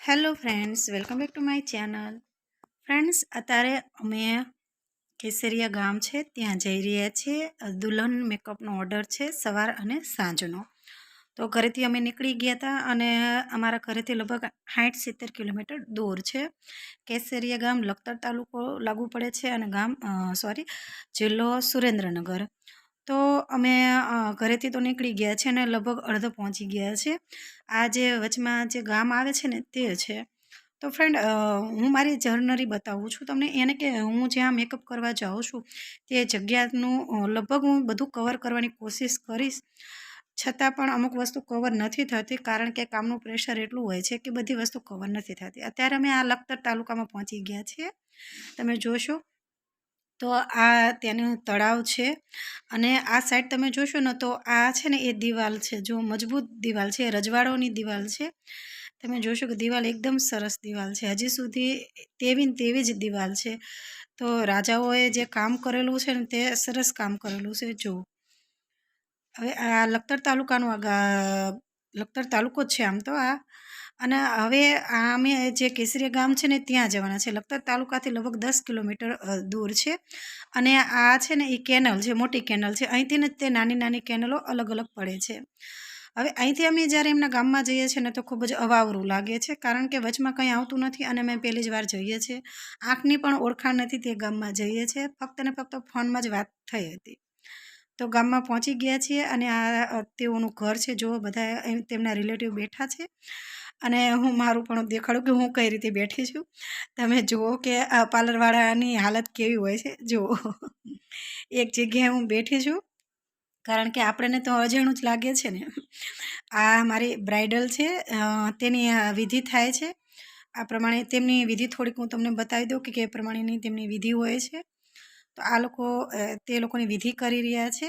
Hello friends welcome back to my channel friends અત્યારે અમે કેસરિયા ગામ છે, ત્યાં જઈ રહ્યા છીએ. દુલ્હન મેકઅપનો ઓર્ડર છે સવાર અને સાંજનો. તો ઘરેથી અમે નીકળી ગયા હતા અને અમારા ઘરેથી લગભગ સાઠ સિત્તેર કિલોમીટર દૂર છે. કેસરિયા ગામ લખતર તાલુકો લાગુ પડે છે અને ગામ સોરી જિલ્લો સુરેન્દ્રનગર. તો અમે ઘરેથી તો નીકળી ગયા છે અને લગભગ અડધો પહોંચી ગયા છે. આ જે વચમાં જે ગામ આવે છે ને તે છે. તો ફ્રેન્ડ હું મારી જર્નરી બતાવું છું તમને. એને કે હું જ્યાં મેકઅપ કરવા જાઉં છું તે જગ્યાનું લગભગ હું બધું કવર કરવાની કોશિશ કરીશ. છતાં પણ અમુક વસ્તુ કવર નથી થતી કારણ કે કામનું પ્રેશર એટલું હોય છે કે બધી વસ્તુ કવર નથી થતી. અત્યારે અમે આ લખતર તાલુકામાં પહોંચી ગયા છીએ. તમે જોશો. તો આ ત્યાંનું તળાવ છે. અને આ સાઈડ તમે જોશો ને તો આ છે ને એ દિવાલ છે, જો મજબૂત દિવાલ છે રજવાડોની દિવાલ છે. તમે જોશો કે દિવાલ એકદમ સરસ દિવાલ છે. હજી સુધી તેવી તેવી જ દિવાલ છે. તો રાજાઓએ જે કામ કરેલું છે ને તે સરસ કામ કરેલું છે. જો. હવે આ લખતર તાલુકાનું આ લખતર તાલુકો જ છે આમ તો આ. અને હવે અમે જે કેસરીયા ગામ છે ને, ત્યાં જવાના છે. લખતર તાલુકાથી લગભગ દસ કિલોમીટર દૂર છે. અને આ છે ને, એ કેનલ છે, મોટી કેનલ છે. અહીંથી ને તે નાની નાની કેનલો અલગ અલગ પડે છે. હવે અહીંથી અમે જ્યારે એમના ગામમાં જઈએ છીએ ને, તો ખૂબ જ અવાવરું લાગે છે. કારણ કે વચમાં કંઈ આવતું નથી અને અમે પહેલી જ વાર જઈએ છીએ. આંખની પણ ઓળખાણ નથી તે ગામમાં જઈએ છીએ. ફક્ત ને ફક્ત ફોનમાં જ વાત થઈ હતી. તો ગામમાં પહોંચી ગયા છીએ અને આ તેઓનું ઘર છે. જો બધા તેમના રિલેટિવ બેઠા છે. અને હું મારું પણ દેખાડું કે હું કઈ રીતે બેઠી છું. તમે જુઓ કે આ પાર્લરવાળાની હાલત કેવી હોય છે. જુઓ. એક જગ્યાએ હું બેઠી છું. કારણ કે આપણને તો અજાણું જ લાગે છે ને. આ મારી બ્રાઇડલ છે. તેની વિધિ થાય છે. આ પ્રમાણે તેમની વિધિ થોડીક હું તમને બતાવી દઉં કે કે પ્રમાણેની તેમની વિધિ હોય છે. તો આ લોકો તે લોકોની વિધિ કરી રહ્યા છે.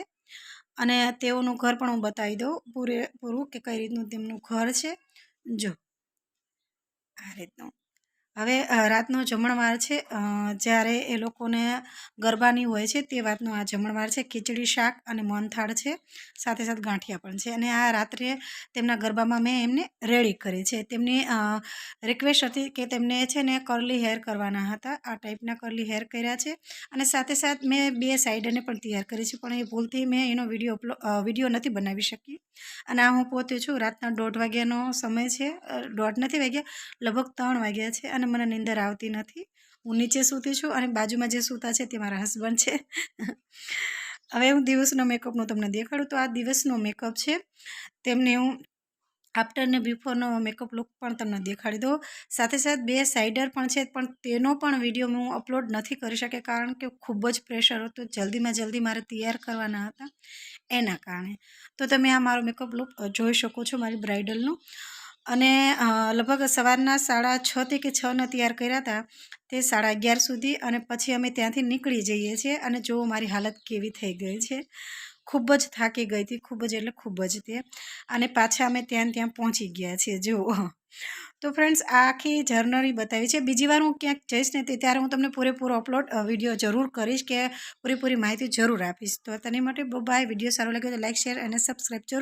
અને તેઓનું ઘર પણ હું બતાવી દઉં પૂરે, પૂરું કે કઈ રીતનું તેમનું ઘર છે. જો, આ રીતનું. હવે રાતનો જમણવાર છે. જ્યારે એ લોકોને ગરબાની હોય છે તે વાતનો આ જમણવાર છે. ખીચડી, શાક અને મોનથાળ છે. સાથે સાથે ગાંઠિયા પણ છે. અને આ રાત્રે તેમના ગરબામાં મેં એમને રેડી કરી છે. તેમની રિક્વેસ્ટ હતી કે તેમને છે ને કરલી હેર કરવાના હતા. આ ટાઈપના કરલી હેર કર્યા છે. અને સાથે સાથે મેં બે સાઈડને પણ તૈયાર કરી છે. પણ એ ભૂલથી મેં એનો વીડિયો અપલો વીડિયો નથી બનાવી શકી. અને આ હું પોતે છું. રાતના દોઢ વાગ્યાનો સમય છે. દોઢ નથી વાગ્યા, લગભગ ત્રણ વાગ્યા છે. અને મને નીંદર આવતી નથી. હું નીચે સૂતી છું અને બાજુમાં જે સૂતા છે તે મારા હસબન્ડ છે. હવે હું દિવસનો મેકઅપનું તમને દેખાડું તો આ દિવસનો મેકઅપ છે. તેમને હું આફ્ટર ને બિફોરનો મેકઅપ લુક પણ તમને દેખાડી દો સાથે સાથે બે સાઇડર પણ છે પણ તેનો પણ વીડિયો હું અપલોડ નથી કરી શકે કારણ કે ખૂબ જ પ્રેશર હતું. જલ્દીમાં જલ્દી મારે તૈયાર કરવાના હતા. એના કારણે. તો તમે આ મારો મેકઅપ લુક જોઈ શકો છો મારી બ્રાઇડલનું અને લગભગ સવારના સાડા છથી કે છને તૈયાર કર્યા હતા, તે સાડા અગિયાર સુધી અને પછી અમે ત્યાંથી નીકળી જઈએ છીએ અને જો મારી હાલત કેવી થઈ ગઈ છે. ખૂબ જ થાકી ગઈ હતી, ખૂબ જ એટલે ખૂબ જ તે. અને પાછા અમે ત્યાં ત્યાં પહોંચી ગયા છીએ, જુઓ. તો ફ્રેન્ડ્સ, આ આખી જર્નરી બતાવી છે. બીજી વાર હું ક્યાંક જઈશ ને તે ત્યારે હું તમને પૂરેપૂરો અપલોડ વીડિયો જરૂર કરીશ કે પૂરેપૂરી માહિતી જરૂર આપીશ. તો તેની માટે બાય વીડિયો સારો લાગ્યો તો લાઇક શેર અને સબસ્ક્રાઈબ જરૂર